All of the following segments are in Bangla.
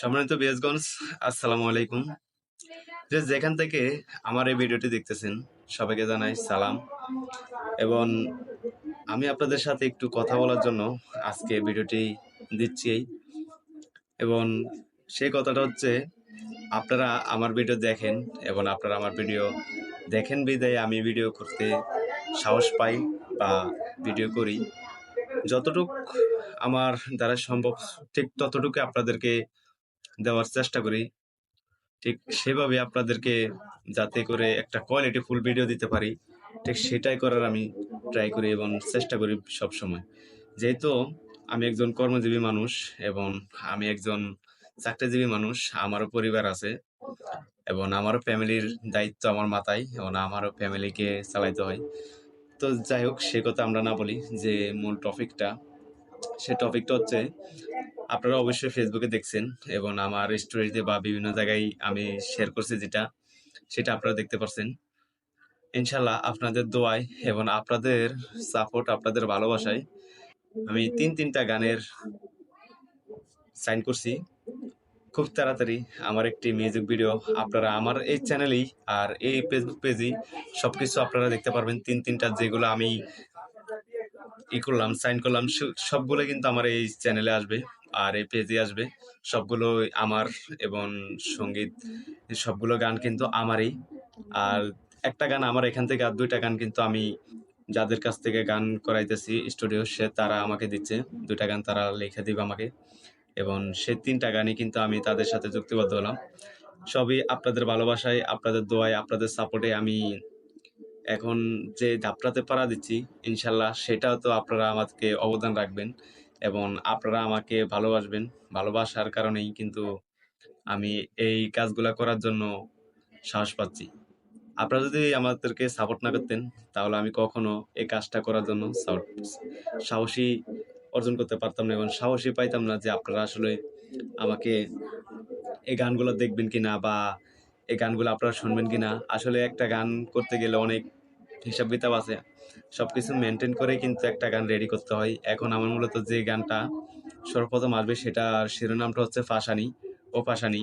সম্মানিত বিয়াসগঞ্জ, আসসালামু আলাইকুম। যে যেখান থেকে আমার এই ভিডিওটি দেখতেছেন, সবাইকে জানাই সালাম। এবং আমি আপনাদের সাথে একটু কথা বলার জন্য আজকে ভিডিওটি দিচ্ছি। এবং সেই কথাটা হচ্ছে, আপনারা আমার ভিডিও দেখেন এবং আপনারা আমার ভিডিও দেখেন বিদায় আমি ভিডিও করতে সাহস পাই বা ভিডিও করি। যতটুক আমার দ্বারা সম্ভব, ঠিক ততটুকু আপনাদেরকে দেওয়ার চেষ্টা করি। ঠিক সেভাবে আপনাদেরকে যাতে করে একটা কোয়ালিটি ফুল ভিডিও দিতে পারি, ঠিক সেটাই করার আমি ট্রাই করি এবং চেষ্টা করি সব সময় যেহেতু আমি একজন কর্মজীবী মানুষ এবং আমি একজন চাকরিজীবী মানুষ, আমারও পরিবার আছে এবং আমারও ফ্যামিলির দায়িত্ব আমার মাথায় এবং আমারও ফ্যামিলিকে চালাইতে হয়। তো যাই হোক, সে কথা আমরা না বলি যে মূল টপিকটা সে টপিকটা হচ্ছে আপনারা অবশ্যই ফেসবুকে দেখছেন এবং আমার স্টোরিতে বা বিভিন্ন জায়গায় আমি শেয়ার করছি যেটা, সেটা আপনারা দেখতে পাচ্ছেন ইনশাল্লাহ আপনাদের দোয়ায় এবং আপনাদের সাপোর্ট আপনাদের ভালোবাসায় আমি তিন তিনটা গানের সাইন করছি। খুব তাড়াতাড়ি আমার একটি মিউজিক ভিডিও আপনারা আমার এই চ্যানেলেই আর এই ফেসবুক পেজেই সব কিছু আপনারা দেখতে পারবেন। তিন তিনটা যেগুলো আমি ই করলাম সাইন করলাম সবগুলো কিন্তু আমার এই চ্যানেলে আসবে। আর এই পেজে আসবে। সবগুলো আমার এবং সংগীত সবগুলো গান কিন্তু আমারই। আর একটা গান আমার এখান থেকে, আর দুইটা গান কিন্তু আমি যাদের কাছ থেকে গান করাইতেছি স্টুডিও, সে তারা আমাকে দিচ্ছে। দুইটা গান তারা লিখে দিবে আমাকে। এবং সে তিনটা গানই কিন্তু আমি তাদের সাথে যুক্তিবদ্ধ হলাম। সবই আপনাদের ভালোবাসায়, আপনাদের দোয়ায়, আপনাদের সাপোর্টে আমি এখন যে ধাপটাতে পাড়া দিচ্ছি, ইনশাল্লাহ সেটাও তো আপনারা আমাকে অবদান রাখবেন। এবং আপনারা আমাকে ভালোবাসবেন, ভালোবাসার কারণেই কিন্তু আমি এই কাজগুলা করার জন্য সাহস পাচ্ছি। আপনারা যদি আমাদেরকে সাপোর্ট না করতেন, তাহলে আমি কখনো এই কাজটা করার জন্য সাহস- অর্জন করতে পারতাম না এবং সাহসী পাইতাম না যে আপনারা আসলে আমাকে এই গানগুলো দেখবেন কিনা বা এই গানগুলো আপনারা শুনবেন কিনা। আসলে একটা গান করতে গেলে অনেক হিসাব কিতাব আছে। সব কিছু মেনটেন করে কিন্তু একটা গান রেডি করতে হয়। এখন আমার মূলত যে গানটা সর্বপ্রথম আসবে সেটার শিরোনামটা হচ্ছে ফাঁসানি, ও ফাঁসানি।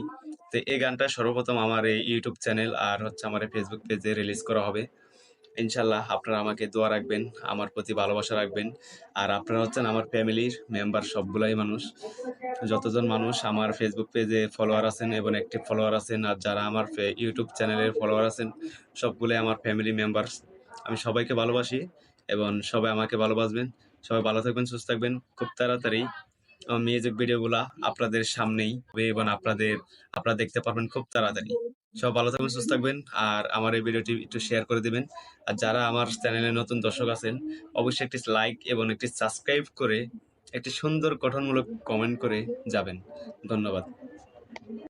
তো এই গানটা সর্বপ্রথম আমার এই ইউটিউব চ্যানেল আর হচ্ছে আমার ফেসবুক পেজে রিলিজ করা হবে। ইনশাল্লাহ আপনারা আমাকে দোয়া রাখবেন, আমার প্রতি ভালোবাসা রাখবেন। আর আপনারা হচ্ছেন আমার ফ্যামিলির মেম্বার সবগুলাই মানুষ। যতজন মানুষ আমার ফেসবুক পেজে ফলোয়ার আছেন এবং একটি ফলোয়ার আছেন, আর যারা আমার ইউটিউব চ্যানেলের ফলোয়ার আছেন, সবগুলোই আমার ফ্যামিলি মেম্বার আমি সবাইকে ভালোবাসি এবং সবাই আমাকে ভালোবাসবেন। সবাই ভালো থাকবেন, সুস্থ থাকবেন। খুব তাড়াতাড়ি মিউজিক ভিডিওগুলা আপনাদের সামনেই এবং আপনাদের, আপনারা দেখতে পারবেন খুব তাড়াতাড়ি। সব ভালো থাকবেন, সুস্থ থাকবেন আর আমার এই ভিডিওটি একটু শেয়ার করে দিবেন। আর যারা আমার চ্যানেলে নতুন দর্শক আছেন, অবশ্যই একটি লাইক এবং একটি সাবস্ক্রাইব করে একটি সুন্দর গঠনমূলক কমেন্ট করে যাবেন। ধন্যবাদ।